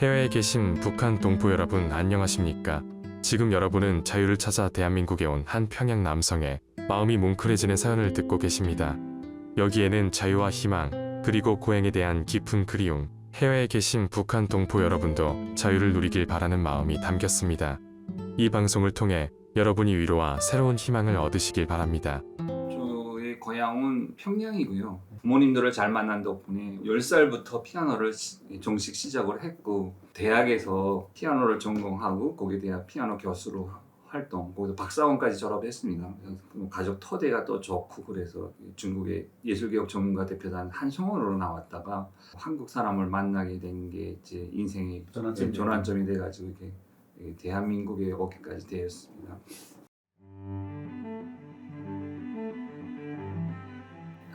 해외에 계신 북한 동포 여러분 안녕하십니까? 지금 여러분은 자유를 찾아 대한민국에 온 한 평양 남성의 마음이 뭉클해지는 사연을 듣고 계십니다. 여기에는 자유와 희망, 그리고 고행에 대한 깊은 그리움, 해외에 계신 북한 동포 여러분도 자유를 누리길 바라는 마음이 담겼습니다. 이 방송을 통해 여러분이 위로와 새로운 희망을 얻으시길 바랍니다. 저의 고향은 평양이고요. 부모님들을 잘 만난 덕분에 10살부터 피아노를 시- 정식 시작을 했고 대학에서 피아노를 전공하고 거기에 대한 피아노 교수로 활동, 거기서 박사원까지 졸업했습니다. 그래서 뭐 가족 토대가 또 좋고 그래서 중국의 예술개혁 전문가 대표단 한성원으로 나왔다가 한국 사람을 만나게 된 게 제 인생의 전환점이 전환점이 돼가지고 이렇게 대한민국에 오기까지 되었습니다.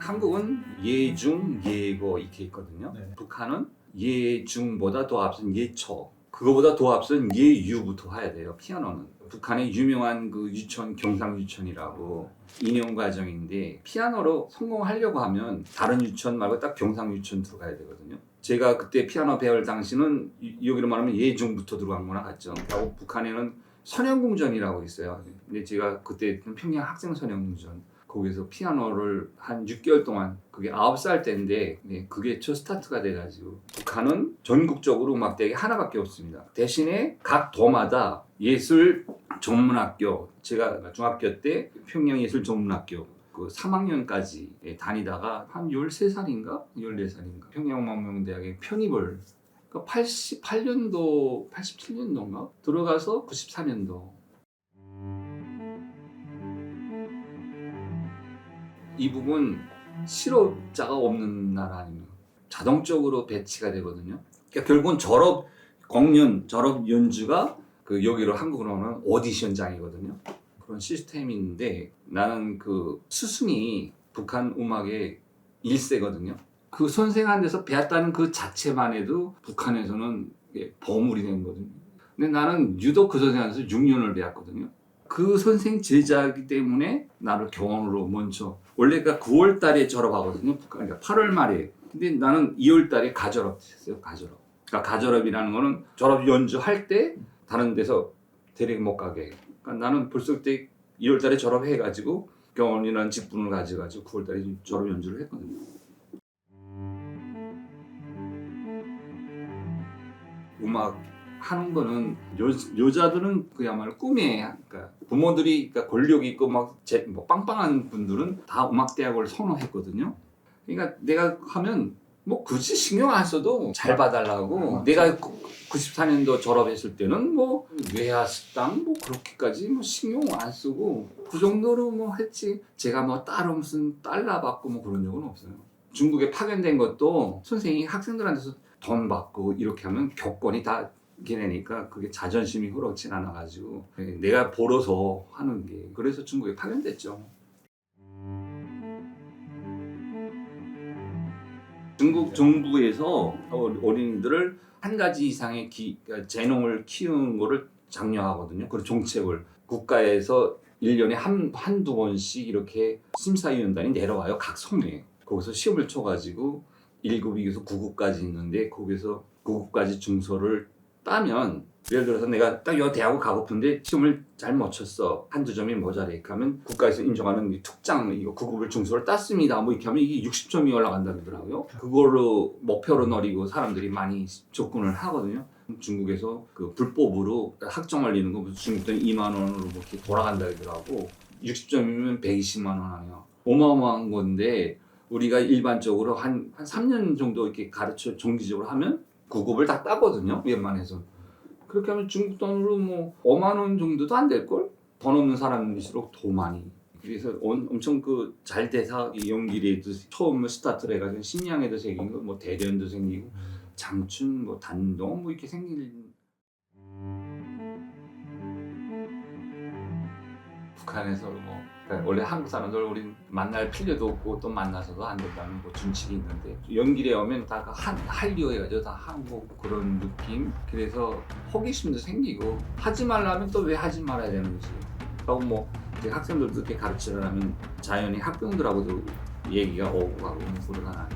한국은 예중 예고 이렇게 있거든요. 네. 북한은 예중보다 더 앞선 예초, 그거보다 더 앞선 예유부터 해야 돼요. 피아노는 북한의 유명한 그 유천 경상 유천이라고 인용 과정인데 피아노로 성공하려고 하면 다른 유천 말고 딱 경상 유천 들어가야 되거든요. 제가 그때 피아노 배울 당시는 이- 여기로 말하면 예중부터 들어간 거나 같죠. 그리고 북한에는 선영궁전이라고 있어요. 근데 제가 그때 평양 학생 선영궁전 거기서 피아노를 한 6개월 동안 그게 9살 때인데 네, 그게 첫 스타트가 돼가지고 북한은 전국적으로 음악대학이 하나밖에 없습니다. 대신에 각 도마다 예술 전문학교 제가 중학교 때 평양 예술 전문학교 그 3학년까지 다니다가 한 13살인가? 14살인가? 평양망명대학에 편입을 그 88년도 87년도인가? 들어가서 94년도 이 부분 실업자가 없는 나라 아니면 자동적으로 배치가 되거든요. 그러니까 결국은 졸업 공연 졸업 연주가 그 여기로 한국으로 오는 오디션장이거든요. 그런 시스템인데 나는 그 스승이 북한 음악의 일세거든요. 그 선생한테서 배웠다는 그 자체만 해도 북한에서는 보물이 된 거거든요. 근데 나는 유독 그 선생한테서 6년을 배웠거든요. 그 선생 제자이기 때문에 나를 교원으로 먼저 원래가 9월 달에 졸업하거든요. 그러니까 8월 말에. 근데 나는 2월 달에 가졸업 했어요. 가졸업. 그러니까 가졸업이라는 거는 졸업 연주할 때 다른 데서 대리 못 가게. 그러니까 나는 벌써 그때 2월 달에 졸업해 가지고 교원이라는 직분을 가져 가지고 9월 달에 졸업 연주를 했거든요. 음악 하는 거는 여, 여자들은 그야말로 꿈이에요. 그러니까 부모들이 그러니까 권력 있고 막 제, 뭐 빵빵한 분들은 다 음악 대학을 선호했거든요. 그러니까 내가 하면 뭐 굳이 신경 안 써도 잘 봐달라고. 내가 94년도 졸업했을 때는 뭐 외화 식당 뭐 그렇게까지 뭐 신경 안 쓰고 그 정도로 뭐 했지. 제가 뭐 따로 무슨 달러 받고 뭐 그런 적은 없어요. 중국에 파견된 것도 선생님이 학생들한테서 돈 받고 이렇게 하면 교권이 다 걔네니까 그게 자존심이 흐르진 않아가지고 내가 벌어서 하는 게 그래서 중국에 파견됐죠. 중국 정부에서 어- 어린이들을 한 가지 이상의 기, 그러니까 재능을 키우는 거를 장려하거든요. 그런 정책을 국가에서 1년에 한, 한두 번씩 이렇게 심사위원단이 내려와요. 각 성에. 거기서 시험을 쳐가지고 1급, 2급에서 9급까지 있는데 거기서 9급까지 중소를 따면 예를 들어서 내가 딱여 대학을 가고픈데 시험을 잘 못 쳤어. 한두 점이 모자래 하면 국가에서 인정하는 이 특장 이거 9급을 중소를 땄습니다. 뭐 이렇게 하면 이게 60점이 올라간다 그러더라고요? 그걸로 목표로 노리고 사람들이 많이 접근을 하거든요. 중국에서 그 불법으로 학점 올리는 거 중국 돈 2만 원으로 뭐 이렇게 돌아간다 그러더라고. 60점이면 120만 원 아니야 어마어마한 건데 우리가 일반적으로 한, 한 3년 정도 이렇게 가르쳐 정기적으로 하면 9급을 다 따거든요. 웬만해서. 그렇게 하면 중국 돈으로 뭐 5만 원 정도도 안 될걸? 돈 없는 사람일수록 더 많이. 그래서 엄- 엄청 그 잘 돼서 이 연길에도 처음 스타트를 해가지고 신양에도 생기고 뭐 대련도 생기고 장춘 뭐 단동 뭐 이렇게 생긴 북한에서 뭐 그러니까 원래 한국 사람들 우리 만날 필요도 없고 또 만나서도 안 된다는 뭐 준칙이 있는데 연길에 오면 다 한, 한류 해가지고 다 한국 그런 느낌? 그래서 호기심도 생기고 하지 말라면 또 왜 하지 말아야 되는지? 그리고 뭐 학생들도 이렇게 가르치려면 자연히 학생들하고도 얘기가 오고 가고 뭐 그러잖아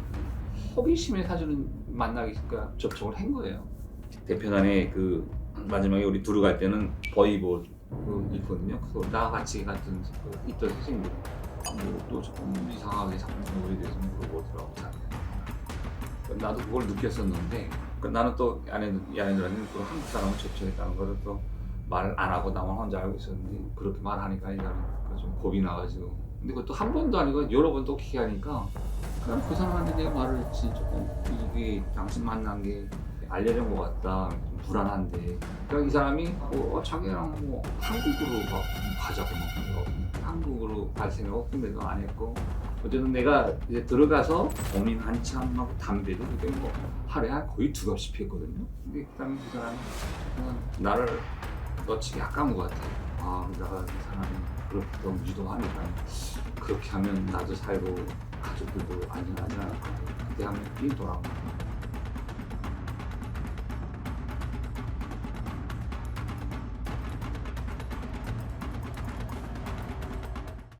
호기심에 사실은 만나기가 접촉을 한 거예요. 대표단에 그 마지막에 우리 들어갈 때는 버이볼 그 있거든요. 그래서 나와 같이 같은 그 있던 선생님들 뭐또 조금 이상하게 자꾸 우리 대해서 물어보더라고. 나도 그걸 느꼈었는데 그 나는 또 아내들한테는 또 한국 사람을 접촉했다는 거를 또 말을 안 하고 나만 혼자 알고 있었는데 그렇게 말하니까 이제는 좀 겁이 나가지고 근데 그것도 한 번도 아니고 여러 번또 그렇게 하니까 그냥 그 사람한테 내가 말을 했지 조금 이게 당신 만난 게 알려준 것 같다 좀 불안한데. 그러니까 이 사람이 어, 자기랑 뭐 한국으로 막 가자고 막 한국으로 갈 생각 꿈에도 안 했고. 어쨌든 내가 이제 들어가서 범인 한참 막 담배도 그때 뭐 하루에 한 거의 두 갑씩 피웠거든요. 근데 그다음에 그 사람이 나를 놓치기 아까운 것 같아 아 내가 이 사람이 그렇게 너무 유도하니까 그렇게 하면 나도 살고 가족들도 안전하지 않을까. 그때 하면 이 돌아오고